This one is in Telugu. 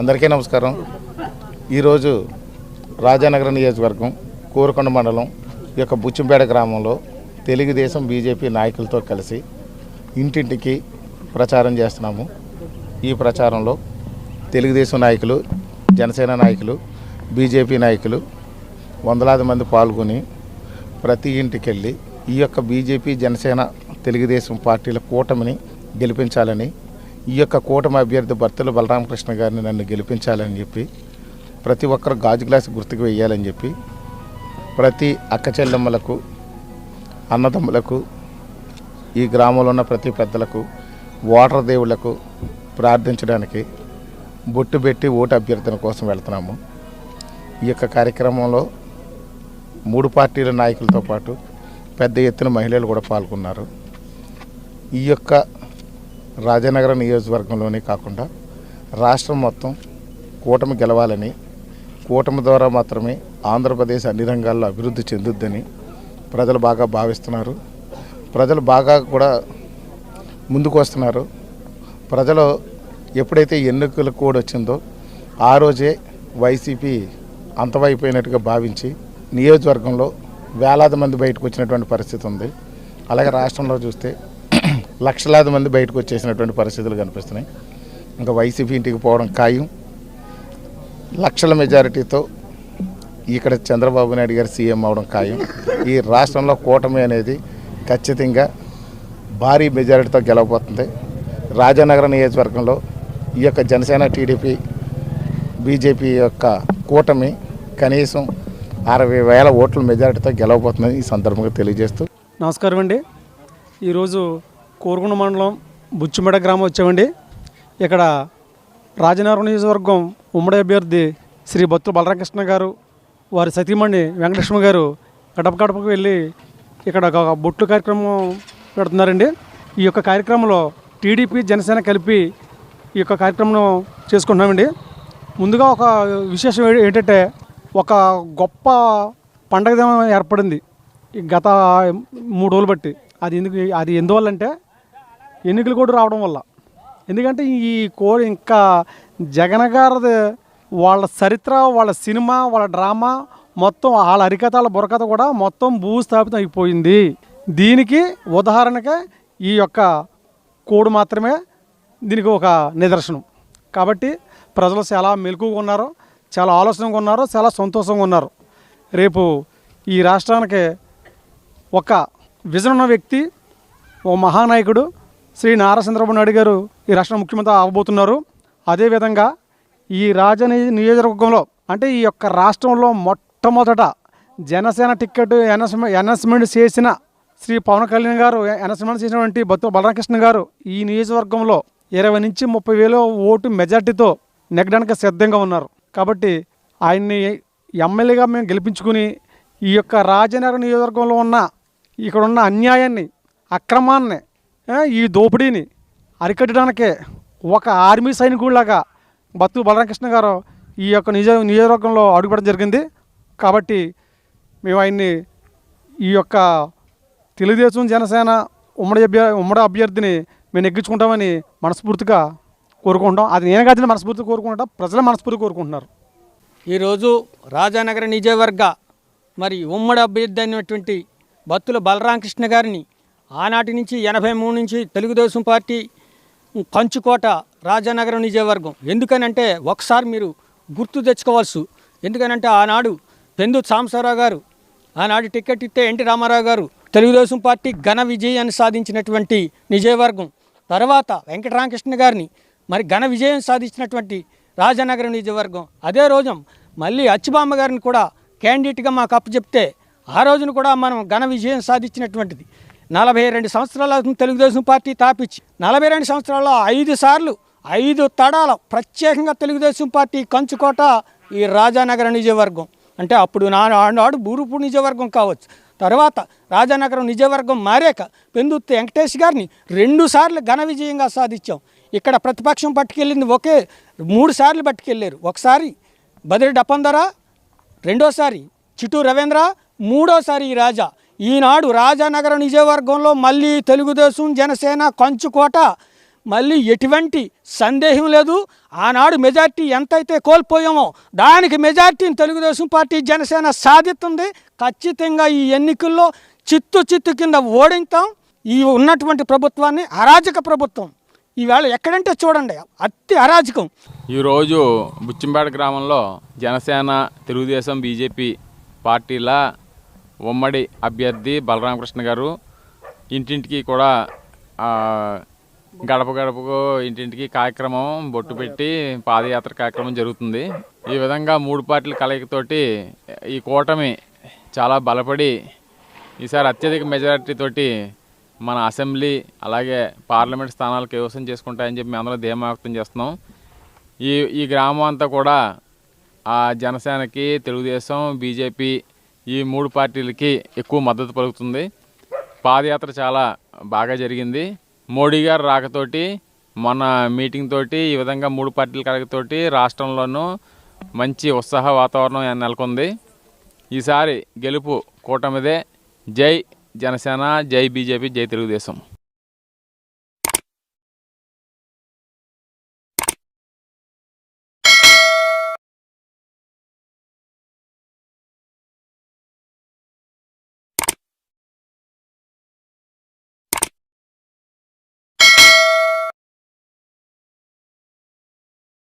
అందరికీ నమస్కారం. ఈరోజు రాజానగరం నియోజకవర్గం కోరుకొండ మండలం ఈ యొక్క బుచ్చింపేట గ్రామంలో తెలుగుదేశం బీజేపీ నాయకులతో కలిసి ఇంటింటికి ప్రచారం చేస్తున్నాము. ఈ ప్రచారంలో తెలుగుదేశం నాయకులు జనసేన నాయకులు బీజేపీ నాయకులు వందలాది మంది పాల్గొని ప్రతి ఇంటికి వెళ్ళి ఈ యొక్క బీజేపీ జనసేన తెలుగుదేశం పార్టీల కూటమిని గెలిపించాలని ఈ యొక్క కూటమి అభ్యర్థి భర్తలు బలరామకృష్ణ గారిని నన్ను గెలిపించాలని చెప్పి ప్రతి ఒక్కరు గాజు గ్లాస్ గుర్తుకు వేయాలని చెప్పి ప్రతి అక్క చెల్లెమ్మలకు అన్నదమ్ములకు ఈ గ్రామంలో ఉన్న ప్రతి పెద్దలకు ఓటర్ దేవుళ్ళకు ప్రార్థించడానికి బొట్టు పెట్టి ఓటు అభ్యర్థన కోసం వెళ్తున్నాము. ఈ యొక్క కార్యక్రమంలో మూడు పార్టీల నాయకులతో పాటు పెద్ద ఎత్తున మహిళలు కూడా పాల్గొన్నారు. ఈ యొక్క రాజనగరం నియోజకవర్గంలోనే కాకుండా రాష్ట్రం మొత్తం కూటమి గెలవాలని కూటమి ద్వారా మాత్రమే ఆంధ్రప్రదేశ్ అన్ని రంగాల్లో అభివృద్ధి చెందుద్దని ప్రజలు బాగా భావిస్తున్నారు. ప్రజలు బాగా కూడా ముందుకు వస్తున్నారు. ప్రజలు ఎప్పుడైతే ఎన్నికల కోడ్ వచ్చిందో ఆ రోజే వైసీపీ అంతమైపోయినట్టుగా భావించి నియోజకవర్గంలో వేలాది మంది బయటకు వచ్చినటువంటి పరిస్థితి ఉంది. అలాగే రాష్ట్రంలో చూస్తే లక్షలాది మంది బయటకు వచ్చేసినటువంటి పరిస్థితులు కనిపిస్తున్నాయి. ఇంకా వైసీపీ ఇంటికి పోవడం ఖాయం. లక్షల మెజారిటీతో ఇక్కడ చంద్రబాబు నాయుడు గారు సీఎం అవడం ఖాయం. ఈ రాష్ట్రంలో కూటమి అనేది ఖచ్చితంగా భారీ మెజారిటీతో గెలవబోతుంది. రాజానగర నియోజకవర్గంలో ఈ యొక్క జనసేన టీడీపీ బీజేపీ యొక్క కూటమి కనీసం అరవై వేల ఓట్ల మెజారిటీతో గెలవబోతుందని ఈ సందర్భంగా తెలియజేస్తూ నమస్కారం అండి. ఈరోజు కోరుకొండ మండలం బుచ్చిమెడ గ్రామం వచ్చామండి. ఇక్కడ రాజనగరం నియోజకవర్గం ఉమ్మడి అభ్యర్థి శ్రీ బొత్తుల బలరామకృష్ణ గారు వారి సతీమణి వెంకటలక్ష్మి గారు గడప గడపకు వెళ్ళి ఇక్కడ ఒక బొట్లు కార్యక్రమం పెడుతున్నారండి. ఈ యొక్క కార్యక్రమంలో టీడీపీ జనసేన కలిపి ఈ యొక్క కార్యక్రమం చేసుకుంటున్నామండి. ముందుగా ఒక విశేషం ఏంటంటే ఒక గొప్ప పండగ దినం ఏర్పడింది. గత మూడు రోజులు బట్టి. అది ఎందుకు అది ఎందువల్ల అంటే ఎన్నికలు కూడా రావడం వల్ల. ఎందుకంటే ఈ కో ఇంకా జగన్ గారిది వాళ్ళ చరిత్ర వాళ్ళ సినిమా వాళ్ళ డ్రామా మొత్తం వాళ్ళ అరికథాల బుర్రకథ కూడా మొత్తం భూస్థాపితం అయిపోయింది. దీనికి ఉదాహరణగా ఈ యొక్క కోడు మాత్రమే దీనికి ఒక నిదర్శనం. కాబట్టి ప్రజలు చాలా మెలకుగా ఉన్నారు చాలా ఆలోచనగా ఉన్నారు చాలా సంతోషంగా ఉన్నారు. రేపు ఈ రాష్ట్రానికి ఒక విజన్ ఉన్న వ్యక్తి ఓ మహానాయకుడు శ్రీ నారా చంద్రబాబు నాయుడు గారు ఈ రాష్ట్ర ముఖ్యమంత్రి అవబోతున్నారు. అదేవిధంగా ఈ రాజని నియోజకవర్గంలో అంటే ఈ యొక్క రాష్ట్రంలో మొట్టమొదట జనసేన టిక్కెట్ అనౌన్స్మెంట్ చేసిన శ్రీ పవన్ కళ్యాణ్ గారు అనౌన్స్మెంట్ చేసినటువంటి బత్తు బలరామకృష్ణ గారు ఈ నియోజకవర్గంలో ఇరవై నుంచి ముప్పై వేల ఓటు మెజార్టీతో నెగ్గడానికి సిద్ధంగా ఉన్నారు. కాబట్టి ఆయన్ని ఎమ్మెల్యేగా మేము గెలిపించుకుని ఈ యొక్క రాజనగర్ నియోజకవర్గంలో ఉన్న ఇక్కడ ఉన్న అన్యాయాన్ని అక్రమాన్ని ఈ దోపిడీని అరికట్టడానికే ఒక ఆర్మీ సైనికుడిలాగా బత్తు బలరామకృష్ణ గారు ఈ యొక్క నిజ నియోజకవర్గంలో అడుగుపెట్టడం జరిగింది. కాబట్టి మేము ఆయన్ని ఈ యొక్క తెలుగుదేశం జనసేన ఉమ్మడి అభ్యర్థి ఉమ్మడి అభ్యర్థిని మేము ఎగ్గించుకుంటామని మనస్ఫూర్తిగా కోరుకుంటాం అది నేను కాదని మనస్ఫూర్తిగా కోరుకుంటాం ప్రజల మనస్ఫూర్తి కోరుకుంటున్నారు. ఈరోజు రాజానగర నియోజకవర్గ మరి ఉమ్మడి అభ్యర్థి అయినటువంటి బత్తుల బలరామకృష్ణ గారిని ఆనాటి నుంచి ఎనభై మూడు నుంచి తెలుగుదేశం పార్టీ కంచుకోట రాజానగరం నిజవర్గం. ఎందుకనంటే ఒకసారి మీరు గుర్తు తెచ్చుకోవాల్సి. ఎందుకనంటే ఆనాడు పెందు సాంబశివరావు గారు ఆనాడు టికెట్ ఇస్తే ఎన్టీ రామారావు గారు తెలుగుదేశం పార్టీ ఘన విజయాన్ని సాధించినటువంటి నిజయవర్గం తర్వాత వెంకటరామకృష్ణ గారిని మరి ఘన విజయం సాధించినటువంటి రాజానగరం నిజవర్గం. అదే రోజు మళ్ళీ అచ్చిబామ్మ గారిని కూడా క్యాండిడేట్గా మాకు అప్పచెప్తే ఆ రోజున కూడా మనం ఘన విజయం సాధించినటువంటిది. నలభై రెండు సంవత్సరాల తెలుగుదేశం పార్టీ తాపించి నలభై రెండు సంవత్సరాల్లో ఐదు సార్లు ఐదు తడాల ప్రత్యేకంగా తెలుగుదేశం పార్టీ కంచుకోట ఈ రాజానగరం నిజవర్గం. అంటే అప్పుడు నా ఆనాడు బూరుపు నిజవర్గం కావచ్చు. తర్వాత రాజానగరం నిజవర్గం మారాక పెందుత్తి వెంకటేష్ గారిని రెండు సార్లు ఘన విజయంగా సాధించాం. ఇక్కడ ప్రతిపక్షం పట్టుకెళ్ళింది ఒకే మూడు సార్లు పట్టుకెళ్ళారు. ఒకసారి బదిరి డప్పందర రెండోసారి చిట్టూ రవీంద్ర మూడోసారి ఈ రాజా. ఈనాడు రాజానగర నిజవర్గంలో మళ్ళీ తెలుగుదేశం జనసేన కంచుకోట మళ్ళీ ఎటువంటి సందేహం లేదు. ఆనాడు మెజార్టీ ఎంతైతే కోల్పోయామో దానికి మెజార్టీని తెలుగుదేశం పార్టీ జనసేన సాధిస్తుంది ఖచ్చితంగా ఈ ఎన్నికల్లో చిత్తు చిత్తు కింద ఓడింతాం ఈ ఉన్నటువంటి ప్రభుత్వాన్ని అరాజక ప్రభుత్వం. ఈవేళ ఎక్కడంటే చూడండి అతి అరాజకం. ఈరోజు బుచ్చింపేట గ్రామంలో జనసేన తెలుగుదేశం బీజేపీ పార్టీల ఉమ్మడి అభ్యర్థి బలరామకృష్ణ గారు ఇంటింటికి కూడా గడప గడపకు ఇంటింటికి కార్యక్రమం బొట్టు పెట్టి పాదయాత్ర కార్యక్రమం జరుగుతుంది. ఈ విధంగా మూడు పార్టీల కలయికతోటి ఈ కూటమి చాలా బలపడి ఈసారి అత్యధిక మెజారిటీ తోటి మన అసెంబ్లీ అలాగే పార్లమెంట్ స్థానాలు కైవసం చేసుకుంటాయని చెప్పి మేము అందరూ ధీమా వ్యక్తం చేస్తున్నాం. ఈ ఈ గ్రామం అంతా కూడా ఆ జనసేనకి తెలుగుదేశం బీజేపీ ఈ మూడు పార్టీలకి ఎక్కువ మద్దతు పలుకుతుంది. పాదయాత్ర చాలా బాగా జరిగింది. మోడీ గారు రాకతోటి మన మీటింగ్ తోటి ఈ విధంగా మూడు పార్టీల కలగతోటి రాష్ట్రంలోనూ మంచి ఉత్సాహ వాతావరణం నెలకొంది. ఈసారి గెలుపు కూటమిదే. జై జనసేన జై బీజేపీ జై తెలుగుదేశం.